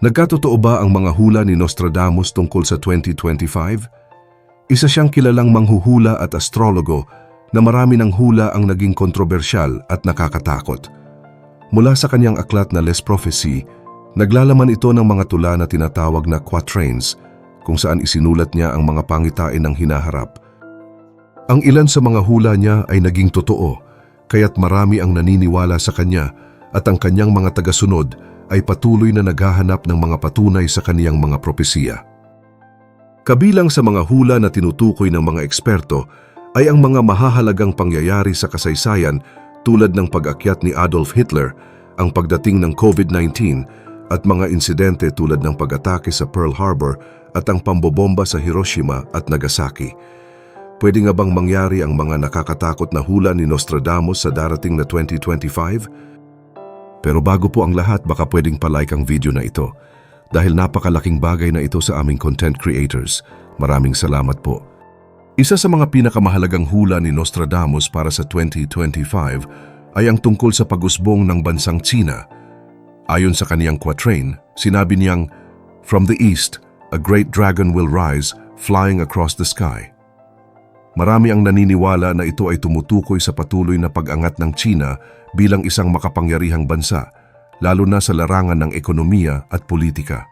Nagkatotoo ba ang mga hula ni Nostradamus tungkol sa 2025? Isa siyang kilalang manghuhula at astrologo na marami ng hula ang naging kontrobersyal at nakakatakot. Mula sa kanyang aklat na Les Prophecy, naglalaman ito ng mga tula na tinatawag na quatrains kung saan isinulat niya ang mga pangitain ng hinaharap. Ang ilan sa mga hula niya ay naging totoo, kaya't marami ang naniniwala sa kanya at ang kanyang mga tagasunod ay patuloy na naghahanap ng mga patunay sa kaniyang mga propesiya. Kabilang sa mga hula na tinutukoy ng mga eksperto ay ang mga mahahalagang pangyayari sa kasaysayan tulad ng pag-akyat ni Adolf Hitler, ang pagdating ng COVID-19 at mga insidente tulad ng pag-atake sa Pearl Harbor at ang pambobomba sa Hiroshima at Nagasaki. Pwede nga bang mangyari ang mga nakakatakot na hula ni Nostradamus sa darating na 2025? Pero bago po ang lahat, baka pwedeng palike ang video na ito. Dahil napakalaking bagay na ito sa aming content creators. Maraming salamat po. Isa sa mga pinakamahalagang hula ni Nostradamus para sa 2025 ay ang tungkol sa pag-usbong ng bansang China. Ayon sa kaniyang quatrain, sinabi niyang, From the east, a great dragon will rise, flying across the sky. Marami ang naniniwala na ito ay tumutukoy sa patuloy na pag-angat ng China bilang isang makapangyarihang bansa, lalo na sa larangan ng ekonomiya at politika.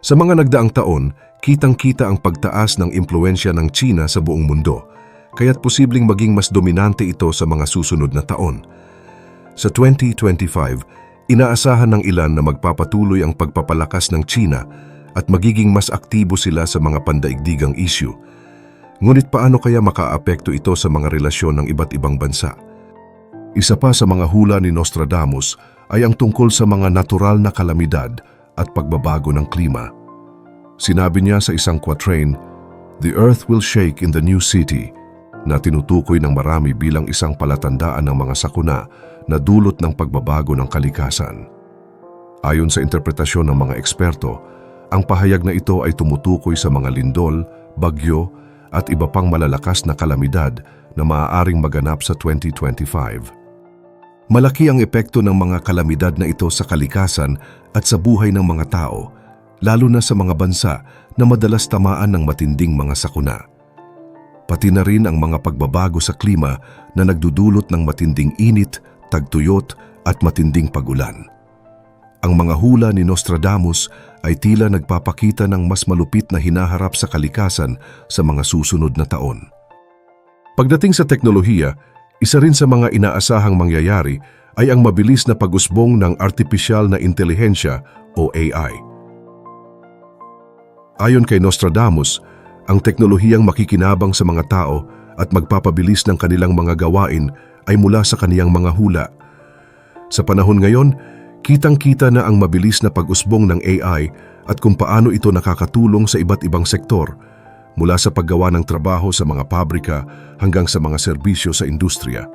Sa mga nagdaang taon, kitang-kita ang pagtaas ng impluensya ng China sa buong mundo, kaya't posibleng maging mas dominante ito sa mga susunod na taon. Sa 2025, inaasahan ng ilan na magpapatuloy ang pagpapalakas ng China at magiging mas aktibo sila sa mga pandaigdigang issue. Ngunit paano kaya makaapekto ito sa mga relasyon ng iba't ibang bansa? Isa pa sa mga hula ni Nostradamus ay ang tungkol sa mga natural na kalamidad at pagbabago ng klima. Sinabi niya sa isang quatrain, The earth will shake in the new city, na tinutukoy ng marami bilang isang palatandaan ng mga sakuna na dulot ng pagbabago ng kalikasan. Ayon sa interpretasyon ng mga eksperto, ang pahayag na ito ay tumutukoy sa mga lindol, bagyo, at iba pang malalakas na kalamidad na maaaring maganap sa 2025. Malaki ang epekto ng mga kalamidad na ito sa kalikasan at sa buhay ng mga tao, lalo na sa mga bansa na madalas tamaan ng matinding mga sakuna. Pati na rin ang mga pagbabago sa klima na nagdudulot ng matinding init, tagtuyot at matinding pagulan. Ang mga hula ni Nostradamus ay tila nagpapakita ng mas malupit na hinaharap sa kalikasan sa mga susunod na taon. Pagdating sa teknolohiya, isa rin sa mga inaasahang mangyayari ay ang mabilis na pag-usbong ng artificial na intelihensya o AI. Ayon kay Nostradamus, ang teknolohiyang makikinabang sa mga tao at magpapabilis ng kanilang mga gawain ay mula sa kaniyang mga hula. Sa panahon ngayon, kitang-kita na ang mabilis na pag-usbong ng AI at kung paano ito nakakatulong sa iba't ibang sektor, mula sa paggawa ng trabaho sa mga pabrika hanggang sa mga serbisyo sa industriya.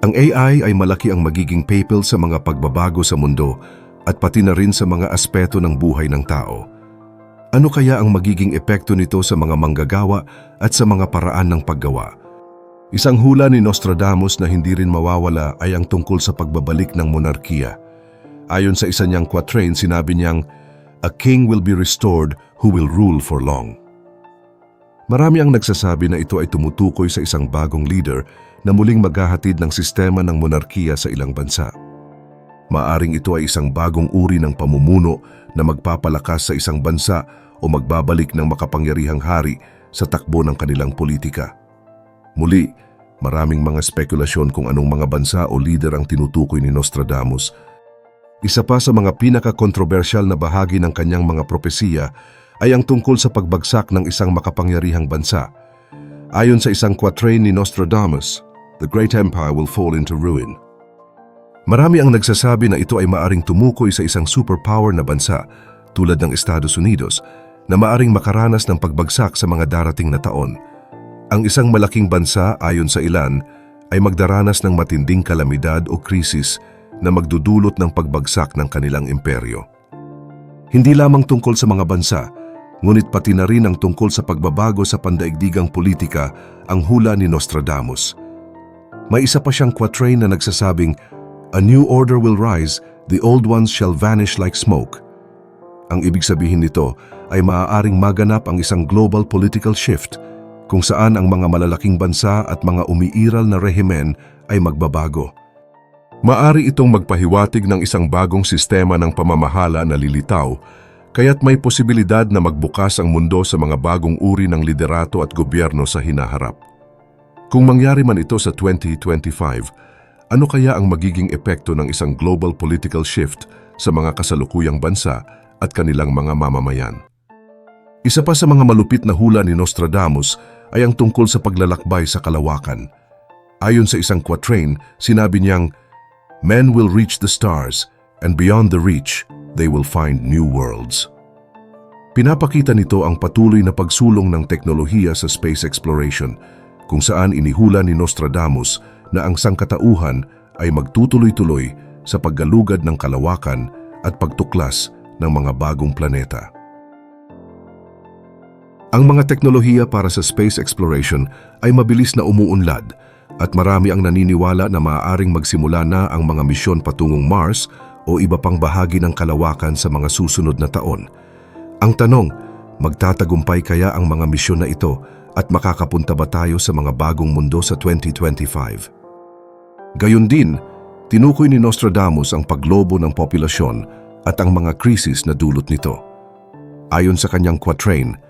Ang AI ay malaki ang magiging papel sa mga pagbabago sa mundo at pati na rin sa mga aspeto ng buhay ng tao. Ano kaya ang magiging epekto nito sa mga manggagawa at sa mga paraan ng paggawa? Isang hula ni Nostradamus na hindi rin mawawala ay ang tungkol sa pagbabalik ng monarkiya. Ayon sa isa niyang quatrain, sinabi niyang, A king will be restored who will rule for long. Marami ang nagsasabi na ito ay tumutukoy sa isang bagong leader na muling maghahatid ng sistema ng monarkiya sa ilang bansa. Maaring ito ay isang bagong uri ng pamumuno na magpapalakas sa isang bansa o magbabalik ng makapangyarihang hari sa takbo ng kanilang politika. Muli, maraming mga spekulasyon kung anong mga bansa o leader ang tinutukoy ni Nostradamus. Isa pa sa mga pinaka-kontrobersyal na bahagi ng kanyang mga propesiya ay ang tungkol sa pagbagsak ng isang makapangyarihang bansa. Ayon sa isang quatrain ni Nostradamus, the great empire will fall into ruin. Marami ang nagsasabi na ito ay maaring tumukoy sa isang superpower na bansa tulad ng Estados Unidos na maaring makaranas ng pagbagsak sa mga darating na taon. Ang isang malaking bansa ayon sa ilan ay magdaranas ng matinding kalamidad o krisis na magdudulot ng pagbagsak ng kanilang imperyo. Hindi lamang tungkol sa mga bansa, ngunit pati na rin ang tungkol sa pagbabago sa pandaigdigang politika ang hula ni Nostradamus. May isa pa siyang quatrain na nagsasabing, A new order will rise, the old ones shall vanish like smoke. Ang ibig sabihin nito ay maaaring maganap ang isang global political shift kung saan ang mga malalaking bansa at mga umiiral na rehimen ay magbabago. Maari itong magpahiwatig ng isang bagong sistema ng pamamahala na lilitaw, kaya't may posibilidad na magbukas ang mundo sa mga bagong uri ng liderato at gobyerno sa hinaharap. Kung mangyari man ito sa 2025, ano kaya ang magiging epekto ng isang global political shift sa mga kasalukuyang bansa at kanilang mga mamamayan? Isa pa sa mga malupit na hula ni Nostradamus ay ang tungkol sa paglalakbay sa kalawakan. Ayon sa isang quatrain, sinabi niyang, Men will reach the stars, and beyond the reach, they will find new worlds. Pinapakita nito ang patuloy na pagsulong ng teknolohiya sa space exploration, kung saan inihula ni Nostradamus na ang sangkatauhan ay magtutuloy-tuloy sa paggalugad ng kalawakan at pagtuklas ng mga bagong planeta. Ang mga teknolohiya para sa space exploration ay mabilis na umuunlad at marami ang naniniwala na maaaring magsimula na ang mga misyon patungong Mars o iba pang bahagi ng kalawakan sa mga susunod na taon. Ang tanong, magtatagumpay kaya ang mga misyon na ito at makakapunta ba tayo sa mga bagong mundo sa 2025? Gayon din, tinukoy ni Nostradamus ang paglobo ng populasyon at ang mga krisis na dulot nito. Ayon sa kanyang quatrain,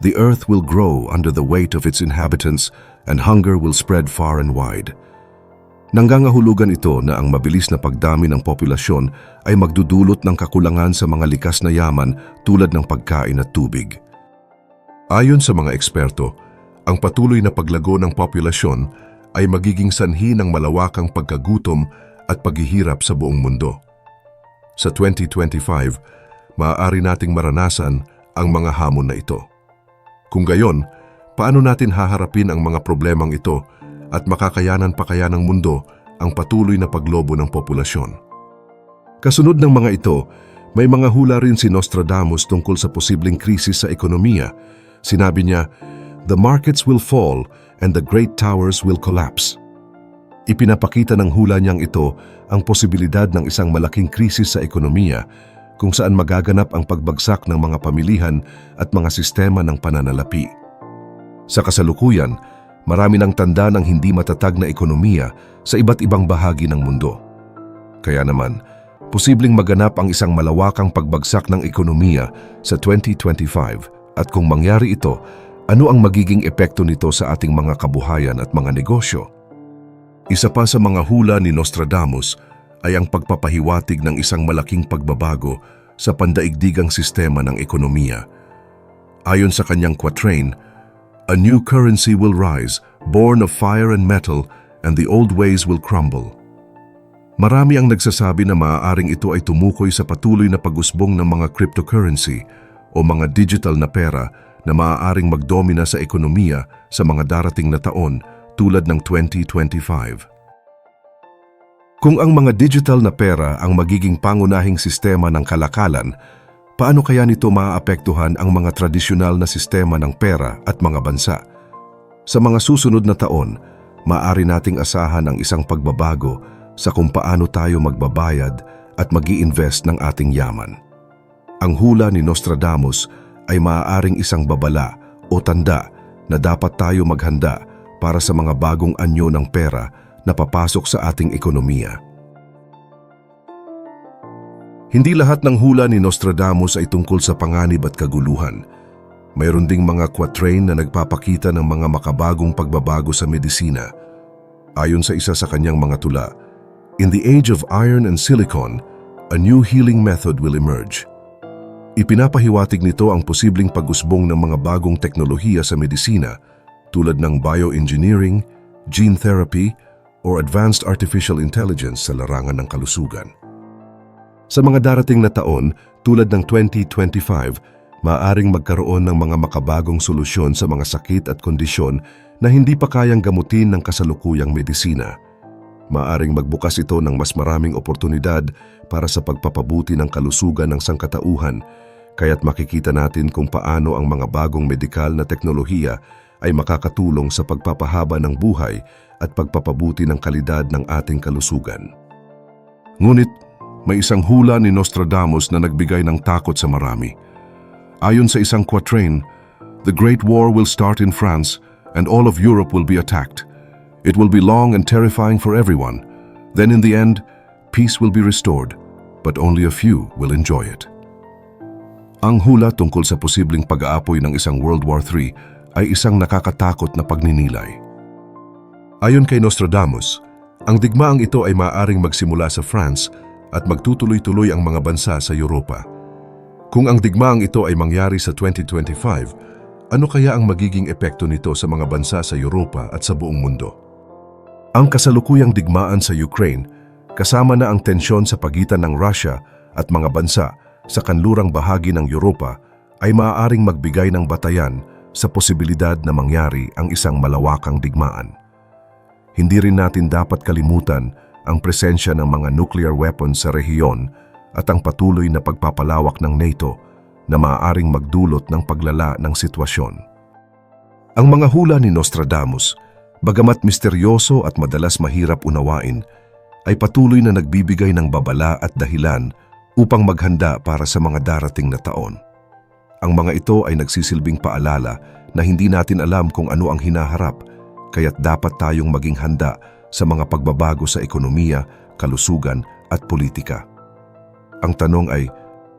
The earth will grow under the weight of its inhabitants and hunger will spread far and wide. Nanggangahulugan ito na ang mabilis na pagdami ng populasyon ay magdudulot ng kakulangan sa mga likas na yaman tulad ng pagkain at tubig. Ayon sa mga eksperto, ang patuloy na paglago ng populasyon ay magiging sanhi ng malawakang pagkagutom at paghihirap sa buong mundo. Sa 2025, maaari nating maranasan ang mga hamon na ito. Kung gayon, paano natin haharapin ang mga problemang ito at makakayanan pa kaya ng mundo ang patuloy na paglobo ng populasyon? Kasunod ng mga ito, may mga hula rin si Nostradamus tungkol sa posibleng krisis sa ekonomiya. Sinabi niya, The markets will fall and the great towers will collapse. Ipinapakita ng hula niyang ito ang posibilidad ng isang malaking krisis sa ekonomiya kung saan magaganap ang pagbagsak ng mga pamilihan at mga sistema ng pananalapi. Sa kasalukuyan, marami ng tanda ng hindi matatag na ekonomiya sa iba't ibang bahagi ng mundo. Kaya naman, posibleng maganap ang isang malawakang pagbagsak ng ekonomiya sa 2025 at kung mangyari ito, ano ang magiging epekto nito sa ating mga kabuhayan at mga negosyo? Isa pa sa mga hula ni Nostradamus ay ang pagpapahiwatig ng isang malaking pagbabago sa pandaigdigang sistema ng ekonomiya. Ayon sa kanyang quatrain, A new currency will rise, born of fire and metal, and the old ways will crumble. Marami ang nagsasabi na maaaring ito ay tumukoy sa patuloy na pag-usbong ng mga cryptocurrency o mga digital na pera na maaaring magdomina sa ekonomiya sa mga darating na taon tulad ng 2025. Kung ang mga digital na pera ang magiging pangunahing sistema ng kalakalan, paano kaya nito maaapektuhan ang mga tradisyonal na sistema ng pera at mga bansa? Sa mga susunod na taon, maaari nating asahan ang isang pagbabago sa kung paano tayo magbabayad at mag invest ng ating yaman. Ang hula ni Nostradamus ay maaaring isang babala o tanda na dapat tayo maghanda para sa mga bagong anyo ng pera na papasok sa ating ekonomiya. Hindi lahat ng hula ni Nostradamus ay tungkol sa panganib at kaguluhan. Mayroon ding mga quatrain na nagpapakita ng mga makabagong pagbabago sa medisina. Ayon sa isa sa kanyang mga tula, In the age of iron and silicon, a new healing method will emerge. Ipinapahiwatig nito ang posibleng pag-usbong ng mga bagong teknolohiya sa medisina tulad ng bioengineering, gene therapy, or advanced artificial intelligence sa larangan ng kalusugan. Sa mga darating na taon, tulad ng 2025, maaring magkaroon ng mga makabagong solusyon sa mga sakit at kondisyon na hindi pa kayang gamutin ng kasalukuyang medisina. Maaring magbukas ito ng mas maraming oportunidad para sa pagpapabuti ng kalusugan ng sangkatauhan, kaya't makikita natin kung paano ang mga bagong medikal na teknolohiya ay makakatulong sa pagpapahaba ng buhay at pagpapabuti ng kalidad ng ating kalusugan. Ngunit may isang hula ni Nostradamus na nagbigay ng takot sa marami. Ayon sa isang quatrain, The Great War will start in France and all of Europe will be attacked. It will be long and terrifying for everyone. Then in the end, peace will be restored, but only a few will enjoy it. Ang hula tungkol sa posibleng pag-aapoy ng isang World War III ay isang nakakatakot na pagninilay. Ayon kay Nostradamus, ang digmaang ito ay maaaring magsimula sa France at magtutuloy-tuloy ang mga bansa sa Europa. Kung ang digmaang ito ay mangyari sa 2025, ano kaya ang magiging epekto nito sa mga bansa sa Europa at sa buong mundo? Ang kasalukuyang digmaan sa Ukraine, kasama na ang tensyon sa pagitan ng Russia at mga bansa sa kanlurang bahagi ng Europa, ay maaaring magbigay ng batayan sa posibilidad na mangyari ang isang malawakang digmaan. Hindi rin natin dapat kalimutan ang presensya ng mga nuclear weapons sa rehiyon at ang patuloy na pagpapalawak ng NATO na maaaring magdulot ng paglala ng sitwasyon. Ang mga hula ni Nostradamus, bagamat misteryoso at madalas mahirap unawain, ay patuloy na nagbibigay ng babala at dahilan upang maghanda para sa mga darating na taon. Ang mga ito ay nagsisilbing paalala na hindi natin alam kung ano ang hinaharap, kaya't dapat tayong maging handa sa mga pagbabago sa ekonomiya, kalusugan at politika. Ang tanong ay,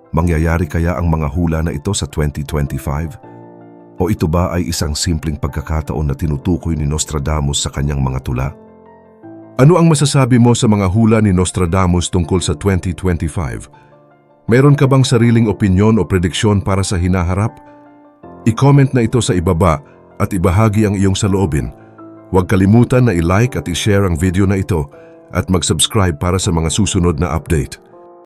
mangyayari kaya ang mga hula na ito sa 2025? O ito ba ay isang simpleng pagkakataon na tinutukoy ni Nostradamus sa kanyang mga tula? Ano ang masasabi mo sa mga hula ni Nostradamus tungkol sa 2025? Meron ka bang sariling opinyon o prediksyon para sa hinaharap? I-comment na ito sa ibaba at ibahagi ang iyong saloobin. Huwag kalimutan na i-like at i-share ang video na ito at mag-subscribe para sa mga susunod na update.